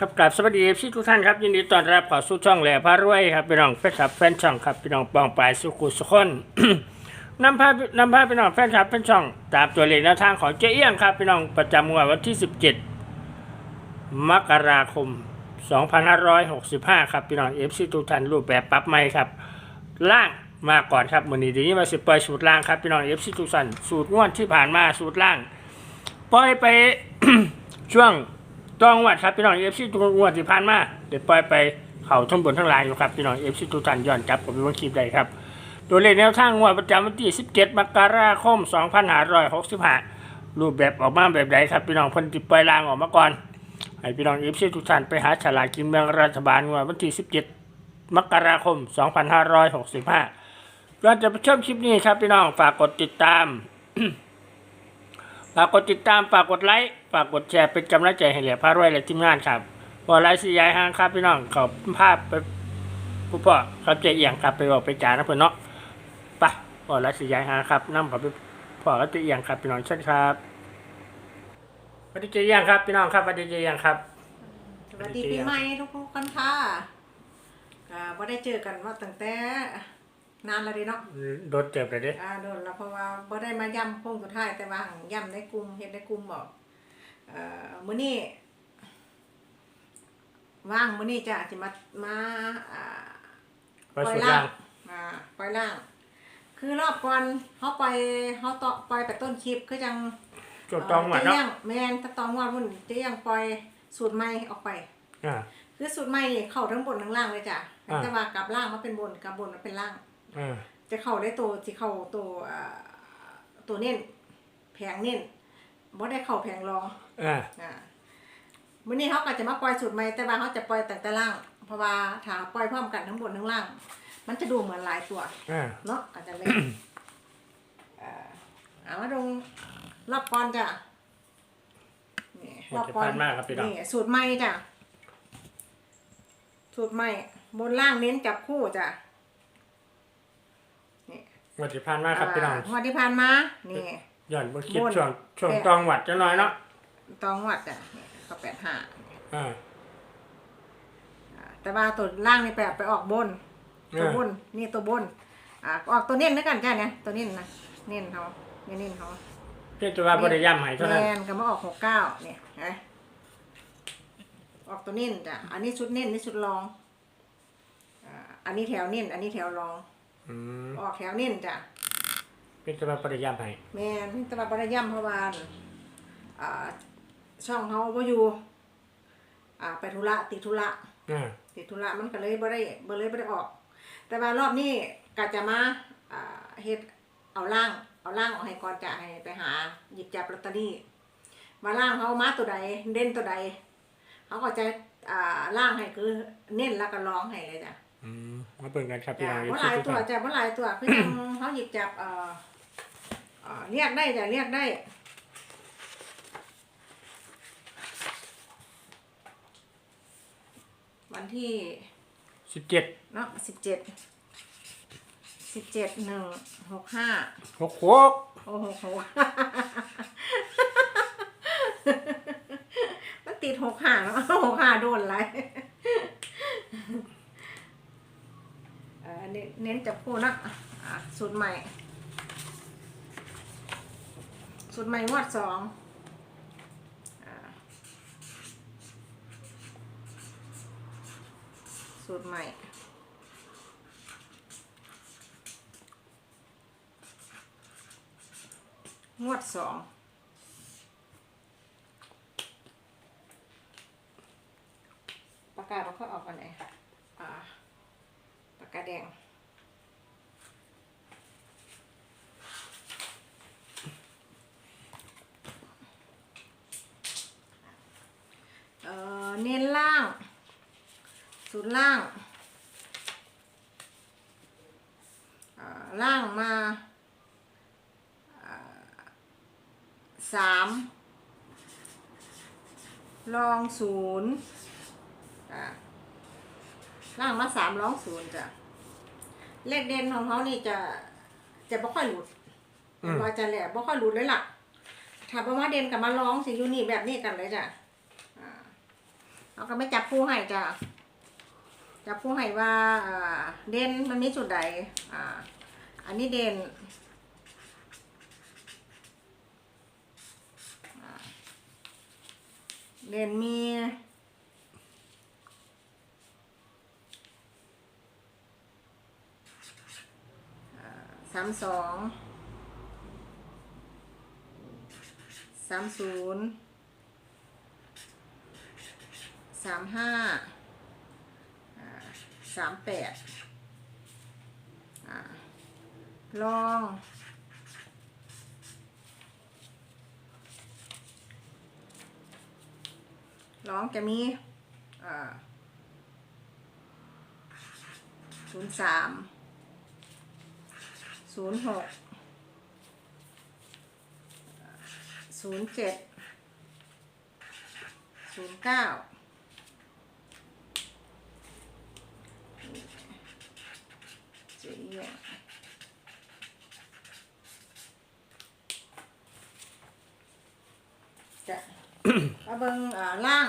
ครับกราบสวัสดีพี่ทุกท่านครับยินดีต้อนรับเข้าสู่ช่องแหล่พารวยครับพี่น้องแฟนคลับแฟนช่องครับพี่น้องปองปลายสุขุสุขนนำพานำพาพี่น้องแฟนคลับแฟนช่อง ตามตัวเลขแนวทางของเจ๊เอี้ยงครับพี่น้องประจำงวดวันที่ 17 มกราคม 2565 ครับพี่น้องเอฟซีทุกท่านรูปแบบปรับใหม่ครับล่างมาก่อนครับมือนี้ดีนี้มาสิปล่อยสูตรล่างครับพี่น้องเอฟซีทุกท่านสูตรงวดที่ผ่านมาสูตรล่างปล่อยไปช่วง ต้องวัดครับพี่น้องเอฟซีทุกงวดที่ผ่านมาเดี๋ยวปล่อยไปเขาทั้งบนทั้งลางอยู่ครับพี่น้องเอฟซีทุกท่านย้อนกลับกับวิวันคลิปได้ครับตัวเลขแนวทางงวดประจำวันที่ 17 มกราคม 2565 รูปแบบออกมาแบบใดครับพี่น้องพิ่นติปล่อยลางออกมาก่อน ให้พี่น้องเอฟซีทุกท่านไปหาฉลากกินแบ่งรัฐบาลงวดวันที่ 17 มกราคม 2565ก่อนจะไปชมคลิปนี้ครับพี่น้องฝากกดติดตาม ฝากกดติดตามฝากกดไลค์ฝากกดแชร์เป็นกำลังใจให้เหลียพารวยและทีมงานครับพอไลค์สียายห้างครับพี่น้องขอบภาพไปผู้พ่อครับใจเอียงครับไปบอกไปจานะเพื่อนเนาะไปพอไลค์สียายห้างครับนั่งขอไปพ่อครับใจเอียงครับพี่น้องเช่นครับสวัสดีใจเอียงครับพี่น้องครับสวัสดีใจเอียงครับสวัสดีปีใหม่ทุกๆคนค่ะอ่าบ่ได้เจอกันว่าตั้งแต่ นานแล้วเดิเนาะโดดเจ็บเลยเด้อ่าโดนแล้วเพราะว่าบ่ได้มาย่ำโค้งสุดท้ายแต่ว่าหั่งย่ำในกลุ่มเฮ็ดในกลุ่มบอกเอ่อมื้อนี้ว่างมื้อนี้จะสิมามาอ่า ไปสุดล่าง อ่าปล่อยล่าง คือรอบก่อนเฮาปล่อยเฮาต่อปล่อยไปต้นคลิปคือจังจุดตองหมดเจ๊เนาะยังแม่นถ้าตองว่ามุ่นเจ๊ยังปล่อยสูตรใหม่ออกไป อ่า คือสูตรใหม่นี่เข้าทั้งบนทั้งล่างเลยจ้ะอ่า แต่ว่ากลับล่างมาเป็นบนกลับบนมาเป็นล่างอ่า จะเข้าได้ตัวที่เข้าตัวอ่าตัวเน้นแผงเน้นบ่ได้เข้าแผงรองอ่าอ่ามื้อนี้เขาก็จะมาปล่อยสูตรใหม่แต่ว่าเขาจะปล่อยแต่แต่ล่าง เพราะว่าถ้าปล่อยพร้อมกันทั้งบนทั้งล่าง มันจะดูเหมือนหลายตัวอ่าเนาะอาจจะเลยเอ่อเอามาดูรอบก่อนจ้ะนี่หมดที่ผ่านมาครับพี่น้องนี่สูตรใหม่จ้ะสูตรใหม่บนล่างเน้นจับคู่จ้ะ นี่หมดที่ผ่านมาครับพี่น้องางวดที่ผ่านมานี่ ย้อนบนคลิปบนช่วงช่วงแปะตองหวัดจะน้อยเนาะตองวัดจ้ะนี่ก็แปดห้าอ่าแต่ว่าตัวล่างนี่แปดไปออกบน ตัวอ่าบน นี่ตัวบน อ่าออกตัวเน้นด้วยกันจ้ะเนี่ยตัวเน้นนะเน้นเขาเนี่ยเน้นเขาเพี่จะว่าบริยามใหายเท่านั้นแมนก็มาออกหกเก้าเนี่ยเห็นไหมออกตัวเน้นจ้ะ อันนี้ชุดเน้นนี่ชุดรองอ่าอันนี้แถวเน้น อันนี้แถวรอง อืมออกแถวเน้นจ้ะเพี่จะว่าบริยามใหายแมนแตะวันบริย่ำเพราะว่าอ่าช่องเขาบ่อยู่อ่าไปธุระติดธุระอ่าติดธุระมันก็เลยบ่ได้บ่เลยบ่ได้ออก แต่ว่ารอบนี้ก็จะมาอ่าเฮ็ดเอาล่างเอาล่างออกให้ก่อนจะให้ไปหาหยิบจับลอตเตอรี่มาล่างเขามาตัวใดเด่นตัวใดเขาก็จะอ่าล่างให้คือเน้นแล้วก็ร้องให้เลยจ้ะอืม มาเปิดกันครับพี่จ้ะน้องว่าหลายทุกตัวท่านจ้ะว่าหลายตัวคือยัง เขาหยิบจับเอ่อเอ่อเรียกได้จ้ะเรียกได้วันที่ สิบเจ็ดเนาะสิบเจ็ดสิบเจ็ดหนึ่งหกห้าหกหกโอ้โหโหมันติดหกห้าเนาะหกห้าโดนไรเออเน้นเน้นจับคู่นะอะสูตรใหม่ สูตรใหม่งวดสองสูตรใหม่งวดสองปากกาศเราก็ออกอันไหนอ่าปากกาแดง เอ่อเน้นล่าง ศูนย์ล่างอ่าล่างมาสามลองศูนย์อ่าล่างมาสามลองศูนย์จ้ะ เลขเด่นของเขานี่จะจะบ่ค่อยหลุดอืมว่าจะแหละบ่ค่อยหลุดเลยล่ะ ถ้าบ่มาเด่นกับมาลองสิอยู่นี่แบบนี้กันเลยจ้ะอ่า เอาเขาก็ไม่จับผู้ให้จ้ะจับผู้ให้ว่าเด่นมันมีจุดใดอ่าอันนี้เด่นเด่นมีสามสองสามศูนย์ สามห้าสามแปดลองลองจะมีศูนย์สามศูนย์หกศูนย์เจ็ดศูนย์เก้า เจี๋ยจะ มาเบิ่งอ่าล่าง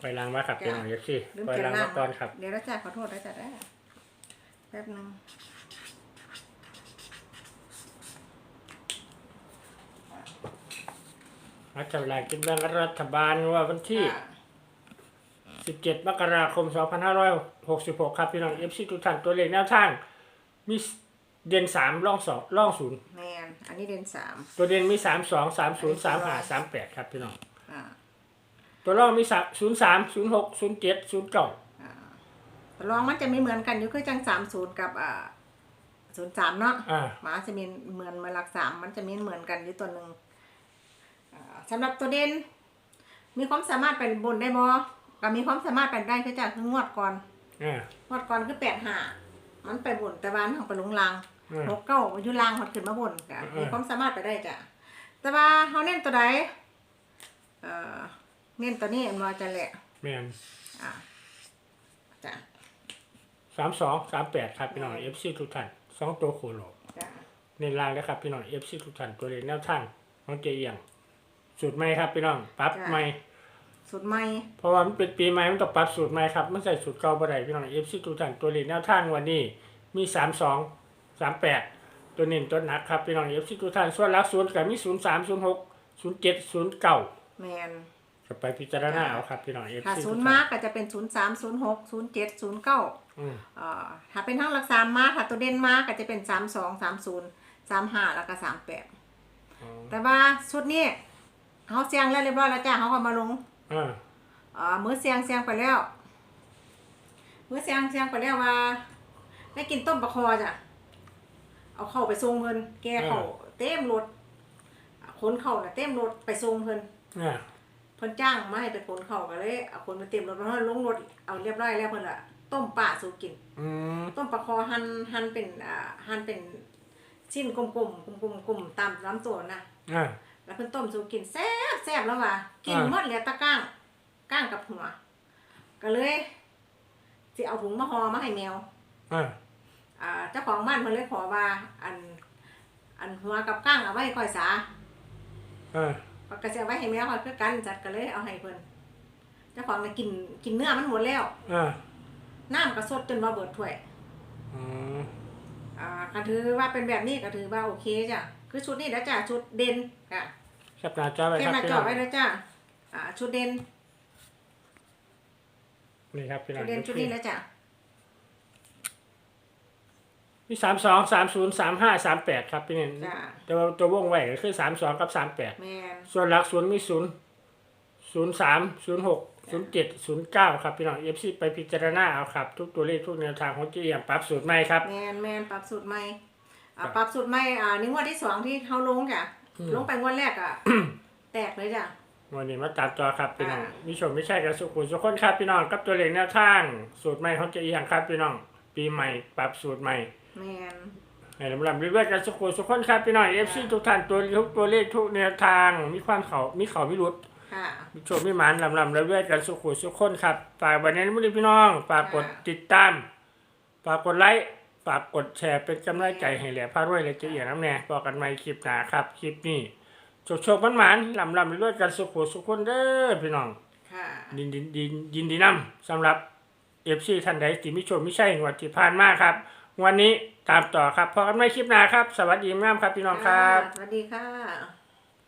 ไปล้างมาครับพี่น้องเอฟซีลืมไปเขียนล้างล่างมาก่อนครับ เดี๋ยวนะจ๊ะขอโทษนะจ๊ะได้แป๊บหนึงรัฐบาลกินแบ่งรัฐบาลว่าวันที่ อ่า17 มกราคม 2566 ครับ พี่น้องเอฟซีทุกท่านตัวเลขแนวทาง มีเด่น3ล่อง2ล่อง0แมน อันนี้เด่นสามตัวเด่นมี3 2 3 0 3 5 3 8ครับพี่น้อง อ่าตัวล่องมี3 0 3 0 6 0 7 0 9แต่ลองมันจะไม่เหมือนกันอยู่คือจังสามศูนย์กับอ่าศูนย์สามเนาะอ่า หมาจะมีเหมือนเหมือนหลักสามมันจะมีเหมือนกันอยู่ตัวหนึ่งอ่าสำหรับตัวเด่นมีความสามารถเป็นบนได้บ่ก็มีความสามารถเป็นได้คือจากคืองวดก่อน อ่างวดก่อนคือแปดห้ามันไปบนแต่ว่ามันไปลงลาง อืม หกเก้าอยู่ลางมันขึ้นมาบนจ้ะอืม มีความสามารถไปได้จ้ะแต่ว่าเขาเน้นตัวใดเอ่อเน้นตัวนี้อันว่าจะแหละแม่นอ่าจ้ะ32 38ครับพี่น้องเอฟซีทุกท่านสองตัวโคโลจ้ะในรางนะครับพี่น้องเอฟซีทุกท่านตัวเลขแนวทางของเจียงสูตรใหม่ครับพี่น้องปรับใหม่สุดใหม่เพราะว่ามันเป็นปีใหม่มันต้องปรับสูตรใหม่ครับมันใส่สูตรเก่าบ่ได้พี่น้องเอฟซีทุกท่านตัวเลขแนวทางวันนี้มีสามสอง สามแปดตัวเน้นตัวหนักครับพี่น้องเอฟซีทุกท่านส่วนหลักศูนย์ก็มีศูนย์สามศูนย์หกศูนย์เจ็ดศูนย์เก้าแมนก็ไปพิจารณาเอาครับพี่น้องเอฟถ้าซีศูทุนกย์ท่ามานกก็จะเป็นศูนย์สามศูนย์หกศูนย์เจ็ดศูนย์เก้าอืมอ่าถ้าเป็นทั้งหลักสามมาถ้าตัวเด่นมากก็จะเป็นสามสองสามศูนย์สามห้าแล้วก็สามแปดอ๋อแต่ว่าชุดนี้เขาเสียงแล้วเรียบร้อยแล้วจ้าเขาก็มาลงอ่าอ่ามื้อเสียงเสียงไปแล้วมื้อเสียงเสียงไปแล้วว่าได้กินต้มปลาคอจ้ะ เอาเข้าไปส่งเพิ่นแกเข้าเต็มรถขนเข้าน่ะเต็มรถไปส่งเพิ่นอ่าเพิ่นจ้างมาให้ไปขนเข้าก็เลยเอาคนไปเต็มรถเพราะว่าลงรถเอาเรียบร้อยแล้วเพิ่นละต้มปลาสู่กินอืมต้มปลาคอหั่นหั่นเป็นอ่าหั่นเป็นชิ้นกลมๆกลมๆกลมๆตามลำตัวนะอ่า แล้วเพิ่นต้มสู่กินแซ่บแซ่บแล้วว่ะกินอ่า หมดเหลือแตะก้างก้างกับหัว ก็เลยสิเอาถุงมาห่อมาให้แมว อ่าอ่า เจ้าของบ้านเพิ่นเลยขอว่า อัน อันหัวกับก้างเอาไว้ให้ค่อยสาอ่าก็สิเอาไว้ให้แมวค่อยคือกันจัดก็เลยเอาให้เพิ่นเจ้าของน่ะกินกินเนื้อมันหมดแล้วอ่าน้ำก็สดจนว่าเบิดถ้วย อืมอ่าก็ถือว่าเป็นแบบนี้ก็ถือว่าโอเคจ้ะ คือชุดนี้แล้วจ้ะชุดเด่นค่ะแคปหน้าจอไว้เก็คบรับหน้าพี่จน้อองไว้แล้วจ้ะ อ่า ชุดเด่นนี่ครับพี่น้อชุงดเด่นชุดนี้แล้วจ้ะ มีสามสองสามศูนย์สามห้าสามแปดครับพี่นี่จ้ะแต่ว่าตัววงไว้ก็คือสามสองกับสามแปดแมนส่วนหลักศูนย์มีศูนย์ศูนย์สามศูนย์หกศูนย์เจ็ดศูนย์เก้าครับพี่น้องเอฟซีไปพิจารณาเอาครับ ทุกตัวเลขทุกแนวทางของเจียมปรับสูตรใหม่ครับ แมนแมนปรับสูตรใหม่อ่าครับปรับสูตรใหม่อ่านี่งวดที่สองที่เขาลงจ้ะอืม ลงไปงวดแรกอะ แตกเลยจ้ะ วันนี้มาตามจอครับพี่น้องอ่ามิชมไม่ใช่กับสุขุมสุขคนครับพี่น้องกับตัวเลขแนวทางสูตรใหม่ของเจียมครับพี่น้อง ปีใหม่ปรับสูตรใหม่ แมนให้ลำลำเรื่อยๆกันสุขุมสุขคนครับพี่น้องเอฟซีทุกท่านตัวทุกตัวเลขทุกแนวทางมีความเขามีเขามีรุดค่ะ มีโชคมีหมานลำลำเรื่อยๆกันสุขุมสุขคนครับฝากวันนี้มุ้พี่น้องฝากกดค่ะติดตามฝากกดไลค์ฝากกดแชร์เป็นกำลังใจให้แหล่พารวยและเจียน้ำแน่บอกกันใหม่คลิปหน้าครับคลิปนี้โชคโชคมันหมานๆลำลำเรื่อยๆกันสุขุสุขคนเด้อพี่น้องค่ะยินดียินยินดีนํสำหรับเอฟซีท่านใดที่มิชมไม่ใช่งวดที่ผ่านมาครับ วันนี้ตามต่อครับพอกันไม่คลิปหน้าครับ สวัสดีงามครับพี่น้องครับ สวัสดีค่ะ